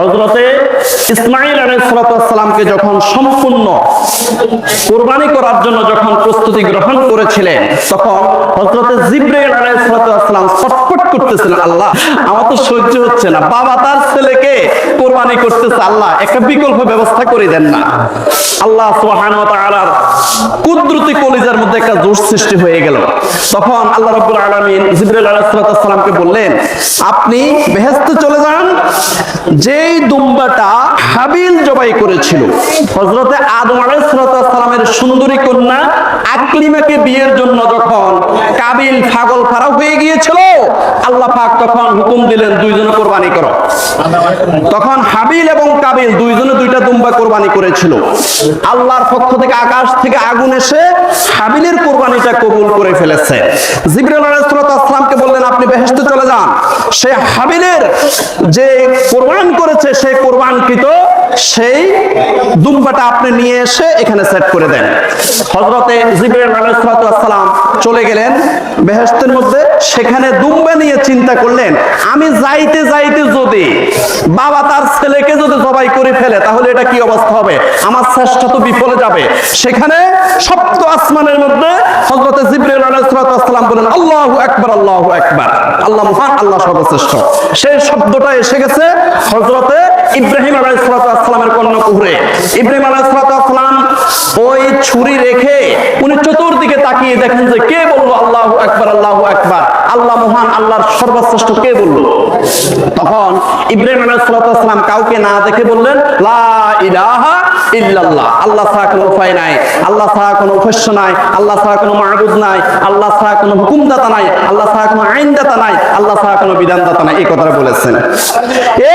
হজরতে ইসমাইল আলাইসালামকে যখন সম্পূর্ণ কোরবানি করার জন্য যখন প্রস্তুতি গ্রহণ করেছিলেন, তখন হজরতে জিব্রাইল আলাইসালাম ছটফট করতেছিলেন, আল্লাহ, আমার তো সহ্য হচ্ছে না। বাবা তার ছেলেকে কোরবানি করতেছে, আল্লাহ, একটা বিকল্প ব্যবস্থা করে দেন না। আল্লাহ তাআলার কুদরতি কলিজার মধ্যে একটা জোশ সৃষ্টি হয়ে গেল। তখন আল্লাহ রাব্বুল আলামিন জিবরাইল আলাইহিস সালামকে বললেন, আপনি বেহেশতে চলে যান যেই দুম্বাটা হাবিল জবাই করেছিল, হযরতে আদম আলাইহিস সালামের সুন্দরী কন্যা আকলিমাকে বিয়ের জন্য যখন কাবিল পাগল ফারা হয়ে গিয়েছিল, আল্লাহ পাক তখন হুকুম দিলেন, দুইজনে কোরবানি করো। তখন হাবিল এবং কাবিল দুইজনে দুইটা দুম্বা কোরবানি করেছিল। আল্লাহর পক্ষ থেকে, আকাশ থেকে আগুন এসে হাবিলের কোরবানিটা কবুল করে ফেলেছে। জিবরাইল আলাইহিস সালামকে বললেন, আপনি বেহেশতে চলে যান। সে হাবিলের যে কোরবান করেছে, সেই কোরবানকৃত সেই দুম্বাটা আপনি নিয়ে এসে এখানে সেট করে দেন। হযরতে জিবরাইল চলে গেলেন বেহেশতের মধ্যে, সেখানে দুম্বা নিয়ে চিন্তা করলেন, আমি যাইতে যাইতে যদি বাবা তার ছেলেকে যদি জবাই করে ফেলে, তাহলে এটা কি অবস্থা হবে? আমার চেষ্টা তো বিফলে যাবে। সেখানে সপ্ত আসমানের মধ্যে আলাইহিস সালাম বলেন, আল্লাহু আকবার আল্লাহু আকবার। আল্লাহ মহান, আল্লাহ সর্বশ্রেষ্ঠ। সেই শব্দটা এসে গেছে হযরতে ইব্রাহিম আলাইহিস সালামের কন্যা কুহরে। ইব্রাহিম আলাইহিস সালাম ওই ছুরি রেখে উনি চতুর্দিকে তাকিয়ে দেখেন যে কে বলল, আল্লাহু আকবার আল্লাহু আকবার? আল্লাহ মহান, আল্লাহর সর্বশ্রেষ্ঠ কে বলল? তখন ইব্রাহিম কাউকে না দেখে বললেন, লা ইলাহা ইল্লাল্লাহ। আল্লাহ ছাড়া কোনো উপায় নাই, আল্লাহ ছাড়া কোনো উপাস্য নাই, আল্লাহ ছাড়া কোনো মাহবুদ নাই, আল্লাহ ছাড়া কোনো হুকুমদাতা নাই, আল্লাহ ছাড়া কোনো আইনদাতা নাই, আল্লাহ ছাড়া কোনো বিধানদাতা নাই, এই কথাটা বলেছেন।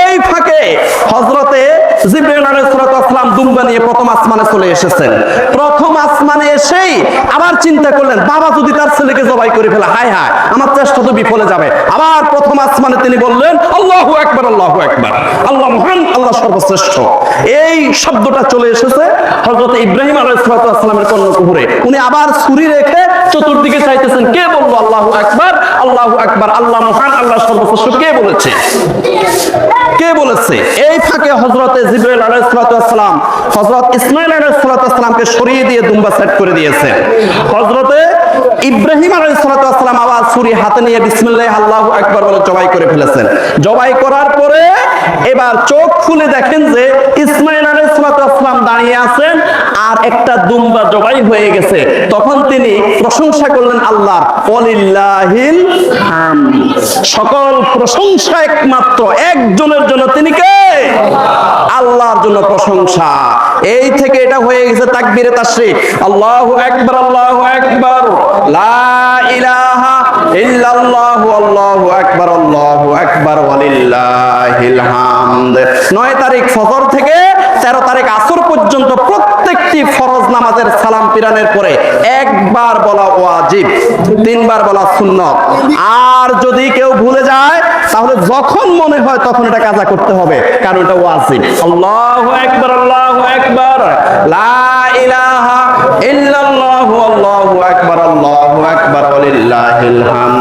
এই ফাঁকে হযরতে জিবরাইল আলাইহিস সালাম দুম্বা নিয়ে প্রথম আসমানে চলে এসেছেন। প্রথম আসমানে এসেই আবার চিন্তা করলেন, বাবা যদি তার ছেলেকে জবাই করে ফেলে, হায় হায়, আমার চেষ্টা তো বিফলে যাবে। আবার প্রথম আসমানে তিনি বললেন, আল্লাহু একবার আল্লাহু একবার আল্লাহ মহান, আল্লাহ সর্বশ্রেষ্ঠ। এই শব্দটা চলে এসেছে হযরত ইব্রাহিম আলাইহিস সালামের কর্ণকুহরে উনি আবার ছুরি রেখে চতুর্দিকে চাইতেছেন, কে বলব আল্লাহু আকবার? আল্লাহু আকবার, আল্লাহ মহান, আল্লাহ সর্বশ্রেষ্ঠ। কে বলেছে? কে বলেছে? এই ফাঁকে হজরতে জিব্রাইল আলাইহিস সালাম, হযরত ইসমাইল আলাইহিস সালামকে সরিয়ে দিয়ে দুম্বা সেট করে দিয়েছে। হযরতে ইব্রাহিম আলাইহিস সালাম আবার ছুরি হাতে নিয়ে বিসমিল্লাহ, আল্লাহু আকবার বলে জবাই করে ফেলেছেন। জবাই করার পরে এবার চোখ খুলে দেখেন যে ইসমাইল আলাইহিস সালাম দাঁড়িয়ে আছেন আর একটা দুম্বা জবাই হয়ে গেছে। তখন তিনি প্রশংসা করলেন ওয়ালিল্লাহিল সকল প্রশংসা একমাত্র একজনের জন্য। তিনি কে? আল্লাহর জন্য প্রশংসা। এই থেকে এটা হয়ে গেছে তাকবীরে তাশরিক আল্লাহু আকবার আল্লাহু আকবার। লা ইলাহা ইল্লাল্লাহু আল্লাহু আকবার আল্লাহু আকবার, ওয়ালিল্লাহিল হামদ। 9 তারিখ ফজর থেকে 13 তারিখ আসর পর্যন্ত প্রত্যেকটি ফরজ নামাজের সালাম পিরানের পরে একবার বলা ওয়াজিব, তিনবার বলা সুন্নত। আর যদি কেউ ভুলে যায়, তাহলে যখন মনে হয় তখন এটা কাজা করতে হবে, কারণ এটা ওয়াজিব। আল্লাহু আকবার আল্লাহু আকবার, লা ইলাহা ইল্লাল্লাহু, আল্লাহু আকবার, আল্লাহু আকবার ওয়ালিল্লাহিল হামদ।